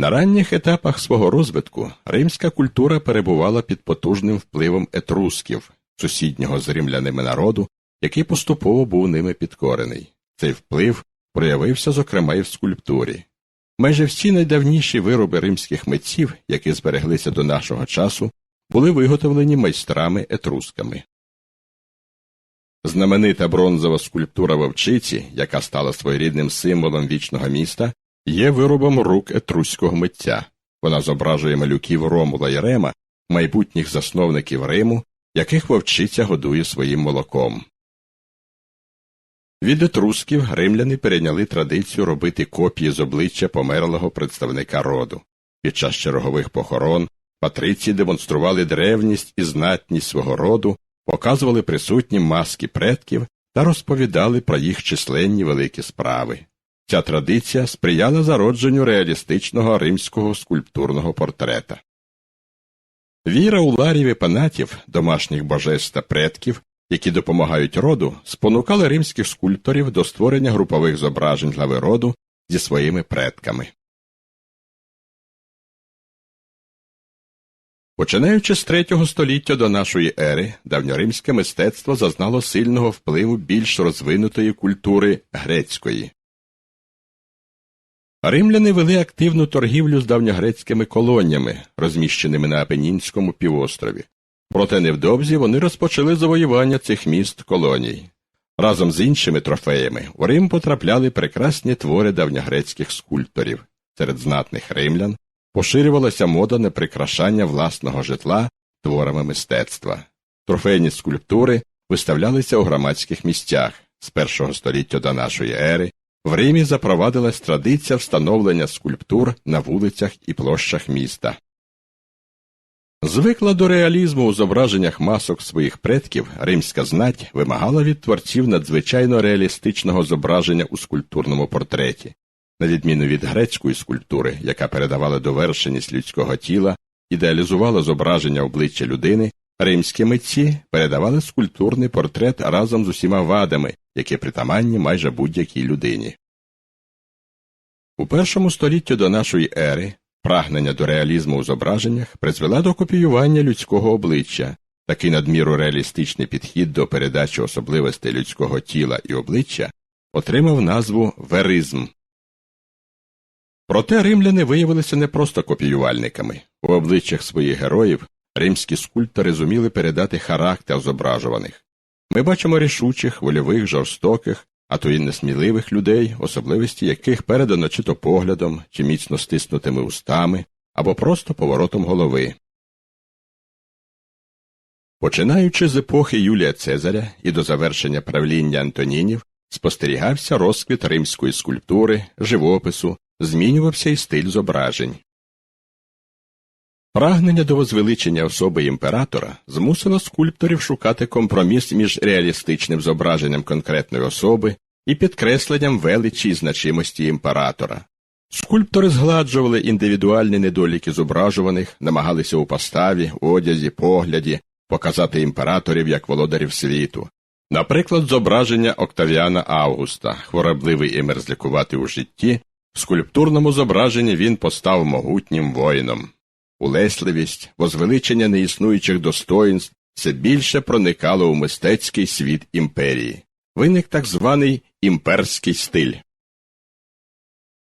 На ранніх етапах свого розвитку римська культура перебувала під потужним впливом етрусків, сусіднього з римлянами народу, який поступово був ними підкорений. Цей вплив проявився, зокрема, і в скульптурі. Майже всі найдавніші вироби римських митців, які збереглися до нашого часу, були виготовлені майстрами етрусками. Знаменита бронзова скульптура вовчиці, яка стала своєрідним символом вічного міста, є виробом рук етруського митця. Вона зображує малюків Ромула і Рема, майбутніх засновників Риму, яких вовчиця годує своїм молоком. Від етрусків римляни перейняли традицію робити копії з обличчя померлого представника роду. Під час чергових похорон патриці демонстрували древність і знатність свого роду, показували присутнім маски предків та розповідали про їх численні великі справи. Ця традиція сприяла зародженню реалістичного римського скульптурного портрета. Віра у ларів і панатів, домашніх божеств та предків, які допомагають роду, спонукала римських скульпторів до створення групових зображень глави роду зі своїми предками. Починаючи з третього століття до нашої ери, давньоримське мистецтво зазнало сильного впливу більш розвинутої культури грецької. Римляни вели активну торгівлю з давньогрецькими колоніями, розміщеними на Апенінському півострові. Проте невдовзі вони розпочали завоювання цих міст колоній. Разом з іншими трофеями у Рим потрапляли прекрасні твори давньогрецьких скульпторів. Серед знатних римлян поширювалася мода на прикрашання власного житла творами мистецтва. Трофейні скульптури виставлялися у громадських місцях з першого століття до нашої ери. В Римі запровадилась традиція встановлення скульптур на вулицях і площах міста. Звикла до реалізму у зображеннях масок своїх предків, римська знать вимагала від творців надзвичайно реалістичного зображення у скульптурному портреті. На відміну від грецької скульптури, яка передавала довершеність людського тіла, ідеалізувала зображення обличчя людини, римські митці передавали скульптурний портрет разом з усіма вадами, які притаманні майже будь-якій людині. У першому столітті до нашої ери прагнення до реалізму у зображеннях призвела до копіювання людського обличчя. Такий надміру реалістичний підхід до передачі особливостей людського тіла і обличчя отримав назву веризм. Проте римляни виявилися не просто копіювальниками. У обличчях своїх героїв римські скульптори зуміли передати характер зображуваних. Ми бачимо рішучих, вольових, жорстоких, а то й несміливих людей, особливості яких передано чи то поглядом, чи міцно стиснутими устами, або просто поворотом голови. Починаючи з епохи Юлія Цезаря і до завершення правління Антонінів, спостерігався розквіт римської скульптури, живопису, змінювався і стиль зображень. Прагнення до возвеличення особи імператора змусило скульпторів шукати компроміс між реалістичним зображенням конкретної особи і підкресленням величі і значимості імператора. Скульптори згладжували індивідуальні недоліки зображуваних, намагалися у поставі, одязі, погляді показати імператорів як володарів світу. Наприклад, зображення Октавіана Августа, хворобливий і мерзлякуватий у житті, в скульптурному зображенні він постав могутнім воїном. Улесливість, возвеличення неіснуючих достоїнств все більше проникало у мистецький світ імперії. Виник так званий імперський стиль.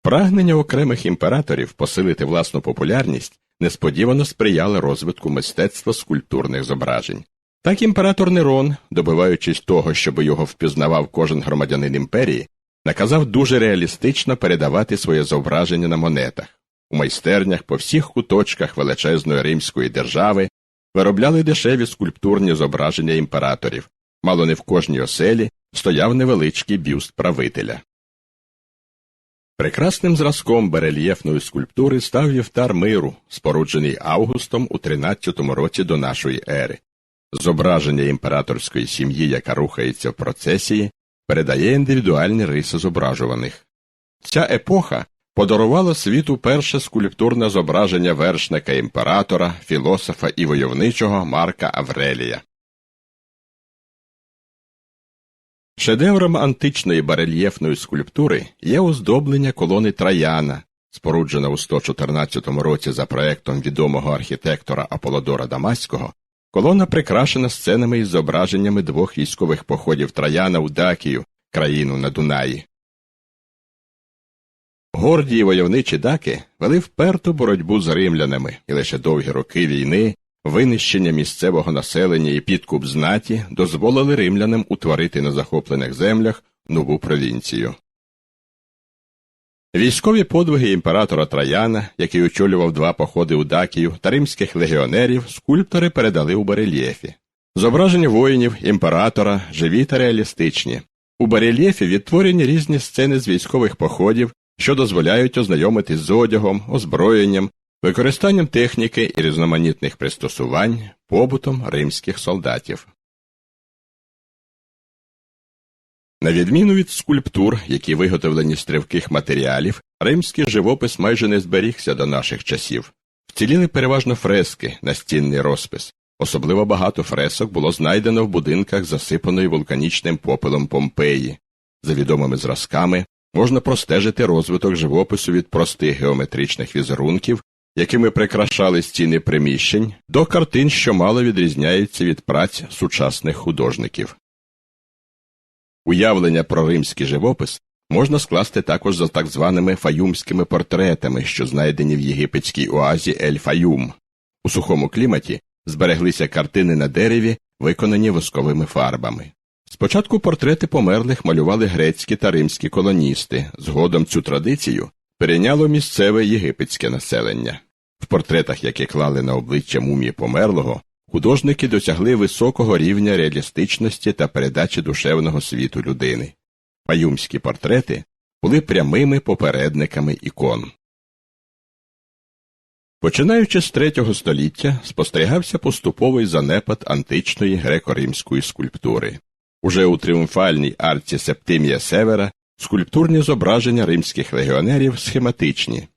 Прагнення окремих імператорів посилити власну популярність несподівано сприяли розвитку мистецтва скульптурних зображень. Так імператор Нерон, добиваючись того, щоб його впізнавав кожен громадянин імперії, наказав дуже реалістично передавати своє зображення на монетах. У майстернях по всіх куточках величезної римської держави виробляли дешеві скульптурні зображення імператорів, мало не в кожній оселі стояв невеличкий бюст правителя. Прекрасним зразком барельєфної скульптури став вівтар миру, споруджений Августом у 13 році до нашої ери. Зображення імператорської сім'ї, яка рухається в процесії, передає індивідуальні риси зображуваних. Ця епоха подарувала світу перше скульптурне зображення вершника імператора, філософа і войовничого Марка Аврелія. Шедевром античної барельєфної скульптури є оздоблення колони Траяна, Споруджена у 114 році за проектом відомого архітектора Аполлодора Дамаського, колона прикрашена сценами із зображеннями двох військових походів Трояна у Дакію, країну на Дунаї. Горді й войовничі даки вели вперту боротьбу з римлянами, і лише довгі роки війни, винищення місцевого населення і підкуп знаті дозволили римлянам утворити на захоплених землях нову провінцію. Військові подвиги імператора Трояна, який очолював два походи у Дакію та римських легіонерів, скульптори передали у барельєфі. Зображення воїнів, імператора, живі та реалістичні. У барельєфі відтворені різні сцени з військових походів, що дозволяють ознайомитись з одягом, озброєнням, використанням техніки і різноманітних пристосувань, побутом римських солдатів. На відміну від скульптур, які виготовлені з тривких матеріалів, римський живопис майже не зберігся до наших часів. Вціліли переважно фрески, настінний розпис. Особливо багато фресок було знайдено в будинках засипаної вулканічним попелом Помпеї. За відомими зразками можна простежити розвиток живопису від простих геометричних візерунків, якими прикрашали стіни приміщень, до картин, що мало відрізняються від праць сучасних художників. Уявлення про римський живопис можна скласти також за так званими фаюмськими портретами, що знайдені в єгипетській оазі Ель-Фаюм. У сухому кліматі збереглися картини на дереві, виконані восковими фарбами. Спочатку портрети померлих малювали грецькі та римські колоністи, згодом цю традицію перейняло місцеве єгипетське населення. В портретах, які клали на обличчя мумії померлого, художники досягли високого рівня реалістичності та передачі душевного світу людини. Фаюмські портрети були прямими попередниками ікон. Починаючи з третього століття, спостерігався поступовий занепад античної греко-римської скульптури. Уже у тріумфальній арці Септимія Севера скульптурні зображення римських легіонерів схематичні,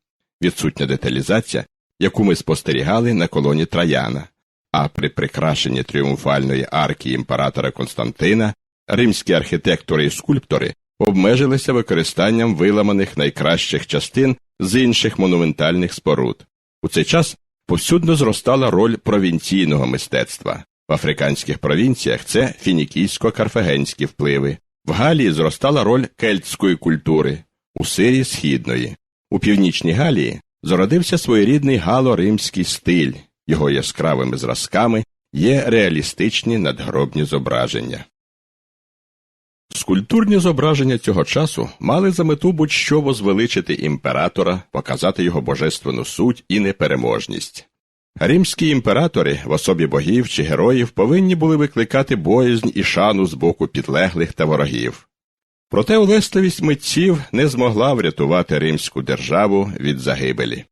відсутня деталізація, яку ми спостерігали на колоні Траяна, а при прикрашенні тріумфальної арки імператора Константина римські архітектори і скульптори обмежилися використанням виламаних найкращих частин з інших монументальних споруд. У цей час повсюдно зростала роль провінційного мистецтва. В африканських провінціях це фінікійсько-карфагенські впливи. В Галії зростала роль кельтської культури, у Сирії східної. У північній Галії зародився своєрідний гало-римський стиль, його яскравими зразками є реалістичні надгробні зображення. Скульптурні зображення цього часу мали за мету будь-що возвеличити імператора, показати його божественну суть і непереможність. Римські імператори в особі богів чи героїв повинні були викликати боязнь і шану з боку підлеглих та ворогів. Проте улесливість митців не змогла врятувати римську державу від загибелі.